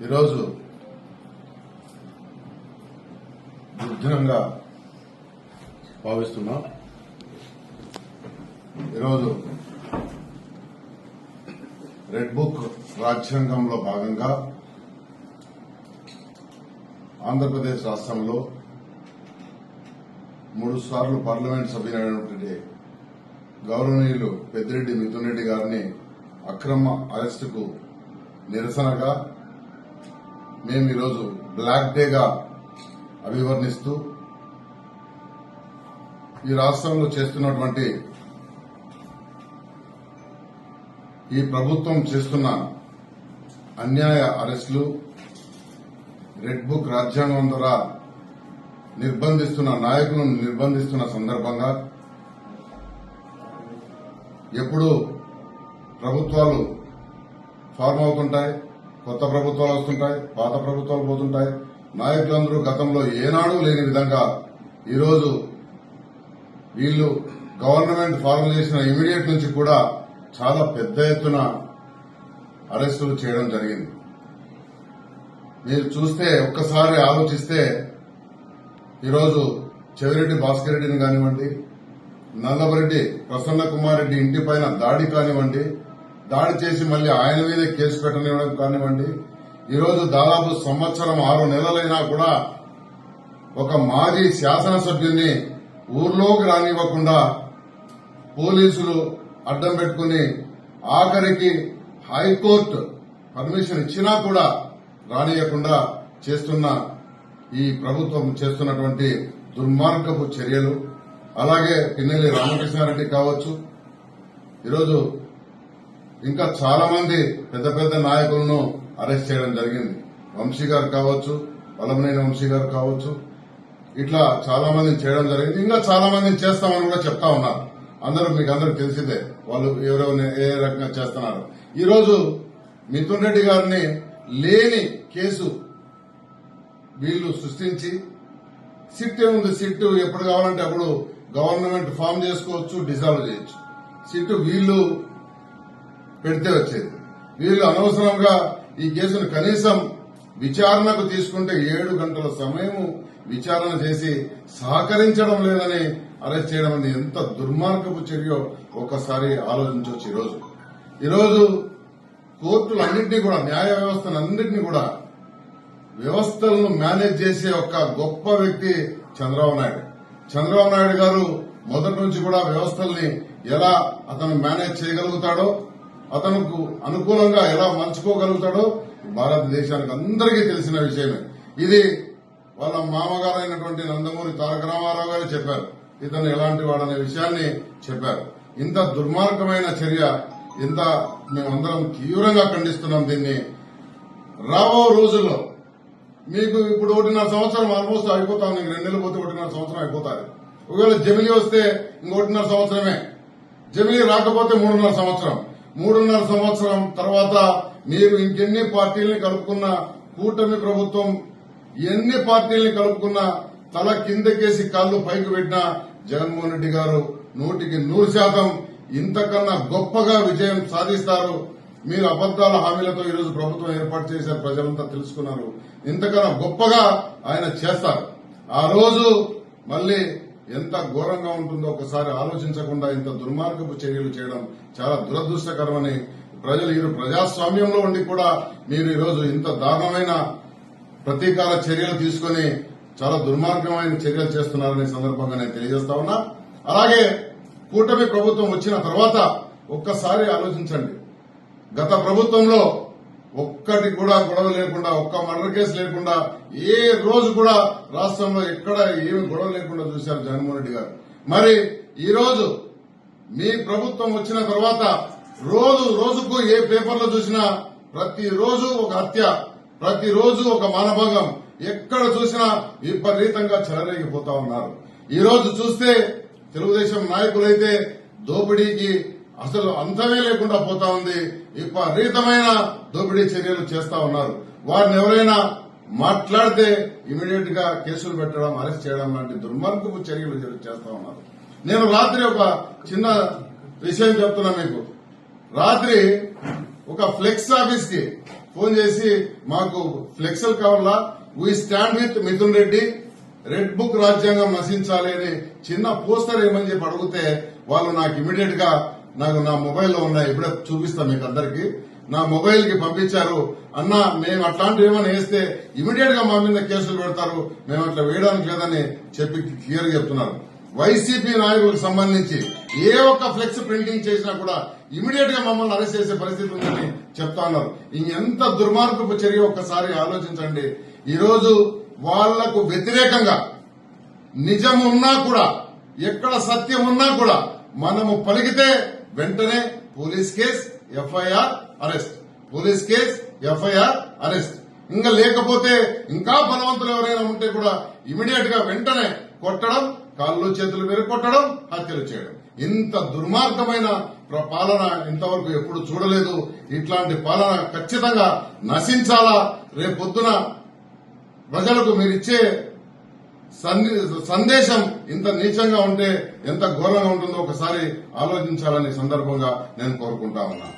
ఈరోజు దుర్దినంగా భావిస్తున్నాం. ఈరోజు రెడ్ బుక్ రాజ్యాంగంలో భాగంగా ఆంధ్రప్రదేశ్ రాష్ట్రంలో మూడు సార్లు పార్లమెంట్ సభ్యులైనటువంటి గౌరవనీయులు పెద్దిరెడ్డి మిథున్ రెడ్డి గారిని అక్రమ అరెస్టుకు నిరసనగా మేము ఈరోజు బ్లాక్ డేగా అభివర్ణిస్తూ ఈ రాష్ట్రంలో చేస్తున్నటువంటి ఈ ప్రభుత్వం చేస్తున్న అన్యాయ అరెస్టులు రెడ్ బుక్ రాజ్యాంగం ద్వారా నిర్బంధిస్తున్న నాయకులను నిర్బంధిస్తున్న సందర్భంగా ఎప్పుడు ప్రభుత్వాలు ఫార్మ్ అవుతుంటాయి. కొత్త ప్రభుత్వాలు వస్తుంటాయి పాత ప్రభుత్వాలు పోతుంటాయి. నాయకులందరూ గతంలో ఏనాడు లేని విధంగా ఈరోజు వీళ్ళు గవర్నమెంట్ ఫార్మ్ చేసిన ఇమీడియట్ నుంచి కూడా చాలా పెద్ద ఎత్తున అరెస్టులు చేయడం జరిగింది. మీరు చూస్తే ఒక్కసారి ఆలోచిస్తే ఈరోజు చెవిరెడ్డి భాస్కర్ రెడ్డిని కానివ్వండి నల్లబరెడ్డి ప్రసన్న కుమార్ రెడ్డి ఇంటి పైన దాడి కానివ్వండి దాడి చేసి మళ్ళీ ఆయన మీదే కేసు పెట్టనివ్వడం కానివ్వండి. ఈరోజు దాదాపు సంవత్సరం ఆరు నెలలైనా కూడా ఒక మాజీ శాసనసభ్యుని ఊర్లోకి రానివ్వకుండా పోలీసులు అడ్డం పెట్టుకుని ఆఖరికి హైకోర్టు పర్మిషన్ ఇచ్చినా కూడా రానియకుండా చేస్తున్న ఈ ప్రభుత్వం చేస్తున్నటువంటి దుర్మార్గపు చర్యలు. అలాగే పిన్నెల్లి రామకృష్ణారెడ్డి కావచ్చు. ఈరోజు ఇంకా చాలా మంది పెద్ద పెద్ద నాయకులను అరెస్ట్ చేయడం జరిగింది. వంశీ గారు కావచ్చు వల్లభనేని వంశీ గారు కావచ్చు. ఇట్లా చాలా మందిని చేయడం జరిగింది. ఇంకా చాలా మందిని చేస్తామని కూడా చెప్తా ఉన్నారు. అందరూ మీకు అందరికి తెలిసిందే వాళ్ళు ఎవరెవరిని ఏ రకంగా చేస్తున్నారు. ఈరోజు మిథున్ రెడ్డి గారిని లేని కేసు వీళ్ళు సృష్టించి సిట్ ఏముంది? సిట్ ఎప్పుడు కావాలంటే అప్పుడు గవర్నమెంట్ ఫామ్ చేసుకోవచ్చు డిజాల్వ్ చేయొచ్చు. సిట్ వీళ్ళు పెడితే వచ్చేది. వీళ్ళు అనవసరంగా ఈ కేసును కనీసం విచారణకు తీసుకుంటే ఏడు గంటల సమయం విచారణ చేసి సహకరించడం లేదని అరెస్ట్ చేయడం అనేది ఎంత దుర్మార్గపు చర్యో ఒక్కసారి ఆలోచించవచ్చు ఈరోజు. ఈరోజు కోర్టులన్నింటినీ కూడా న్యాయ వ్యవస్థలన్నింటినీ కూడా వ్యవస్థలను మేనేజ్ చేసే ఒక గొప్ప వ్యక్తి చంద్రబాబు నాయుడు. చంద్రబాబు నాయుడు గారు మొదటి నుంచి కూడా వ్యవస్థల్ని ఎలా అతను మేనేజ్ చేయగలుగుతాడో అతనుకు అనుకూలంగా ఎలా మలుచుకోగలుగుతాడో భారతదేశానికి అందరికీ తెలిసిన విషయమే. ఇది వాళ్ళ మామగారైనటువంటి నందమూరి తారక రామారావు గారు చెప్పారు. ఇతను ఎలాంటి వాడనే విషయాన్ని చెప్పారు. ఇంత దుర్మార్గమైన చర్య ఇంత మేమందరం తీవ్రంగా ఖండిస్తున్నాం దీన్ని. రాబో రోజుల్లో మీకు ఇప్పుడు ఒకటిన్నర సంవత్సరం ఆల్మోస్ట్ అయిపోతాం రెండు నెలలు పోతే ఒకటిన్నర సంవత్సరం అయిపోతారు ఒకవేళ జమిలి వస్తే ఇంకొకటిన్నర సంవత్సరమే. జమిలి రాకపోతే మూడున్నర సంవత్సరం. మూడున్నర సంవత్సరం తర్వాత మీరు ఇంకెన్ని పార్టీల్ని కలుపుకున్న కూటమి ప్రభుత్వం ఎన్ని పార్టీల్ని కలుపుకున్న తల కిందకేసి కాళ్ళు పైకి పెట్టిన జగన్మోహన్ రెడ్డి గారు నూటికి నూరు శాతం ఇంతకన్నా గొప్పగా విజయం సాధిస్తారు. మీరు అబద్దాల హామీలతో ఈరోజు ప్రభుత్వం ఏర్పాటు చేశారు. ప్రజలంతా తెలుసుకున్నారు. ఇంతకన్నా గొప్పగా ఆయన చేస్తారు. ఆ రోజు మళ్ళీ ఎంత ఘోరంగా ఉంటుందో ఒకసారి ఆలోచించకుండా ఇంత దుర్మార్గపు చర్యలు చేయడం చాలా దురదృష్టకరమని ప్రజలు ఈ ప్రజాస్వామ్యంలో ఉండి కూడా మీరు ఈరోజు ఇంత దారుణమైన ప్రతీకార చర్యలు తీసుకుని చాలా దుర్మార్గమైన చర్యలు చేస్తున్నారనే సందర్భంగా నేను తెలియజేస్తా ఉన్నా. అలాగే కూటమి ప్రభుత్వం వచ్చిన తర్వాత ఒక్కసారి ఆలోచించండి. గత ప్రభుత్వంలో ఒక్కటి కూడా గొడవ లేకుండా ఒక్క మర్డర్ కేసు లేకుండా ఏ రోజు కూడా రాష్ట్రంలో ఎక్కడ ఏమి గొడవ లేకుండా చూశారు జగన్మోహన్ రెడ్డి గారు. మరి ఈ రోజు మీ ప్రభుత్వం వచ్చిన తర్వాత రోజు రోజుకు ఏ పేపర్లో చూసినా ప్రతిరోజు ఒక హత్య ప్రతిరోజు ఒక మానభంగం ఎక్కడ చూసినా విపరీతంగా చెలరేగిపోతా ఉన్నారు. ఈ రోజు చూస్తే తెలుగుదేశం నాయకులైతే దోపిడీకి అసలు అంతమే లేకుండా పోతా ఉంది. విపరీతమైన దోపిడీ చర్యలు చేస్తా ఉన్నారు. వారిని ఎవరైనా మాట్లాడితే ఇమీడియట్గా కేసులు పెట్టడం అరెస్ట్ చేయడం లాంటి దుర్మార్గపు చర్యలు చేస్తా ఉన్నారు. నేను రాత్రి ఒక చిన్న విషయం చెప్తున్నా మీకు. రాత్రి ఒక ఫ్లెక్స్ ఆఫీస్కి ఫోన్ చేసి మాకు ఫ్లెక్సల్ కావాలా? We stand with Mithun Reddy. Red book రాజ్యాంగం నశించాలి అని చిన్న పోస్టర్ ఏమని చెప్పి అడిగితే వాళ్ళు నాకు ఇమీడియట్గా నాకు నా మొబైల్లో ఉన్నాయి ఇప్పుడే చూపిస్తాను మీకు అందరికి. నా మొబైల్కి పంపించారు. అన్న మేము అట్లాంటివి ఏమైనా వేస్తే ఇమీడియట్గా మా మీద కేసులు పెడతారు. మేము అట్లా వేయడానికి లేదని చెప్పి క్లియర్ చెప్తున్నారు. వైసీపీ నాయకులకు సంబంధించి ఏ ఒక్క ఫ్లెక్స్ ప్రింటింగ్ చేసినా కూడా ఇమీడియట్గా మమ్మల్ని అరెస్ట్ చేసే పరిస్థితి ఉందని చెప్తా ఉన్నారు. ఇంకెంత దుర్మార్గపు చర్య ఒక్కసారి ఆలోచించండి. ఈరోజు వాళ్ళకు వ్యతిరేకంగా నిజం ఉన్నా కూడా ఎక్కడ సత్యం ఉన్నా కూడా మనము పలికితే వెంటనే police case FIR arrest. Police case FIR arrest. ఇంకా లేకపోతే ఇంకా బలవంతులు ఎవరైనా ఉంటే కూడా ఇమీడియట్గా వెంటనే కొట్టడం కాళ్ళు చేతులు మీరు కొట్టడం హత్యలు చేయడం. ఇంత దుర్మార్గమైన పాలన ఇంతవరకు ఎప్పుడు చూడలేదు. ఇట్లాంటి పాలన ఖచ్చితంగా నశించాలా? రేపొద్దున ప్రజలకు మీరిచ్చే సందేశం ఇంత నీచంగా ఉంటే ఎంత ఘోరంగా ఉంటుందో ఒకసారి ఆలోచించాలని సందర్భంగా నేను కోరుకుంటా ఉన్నా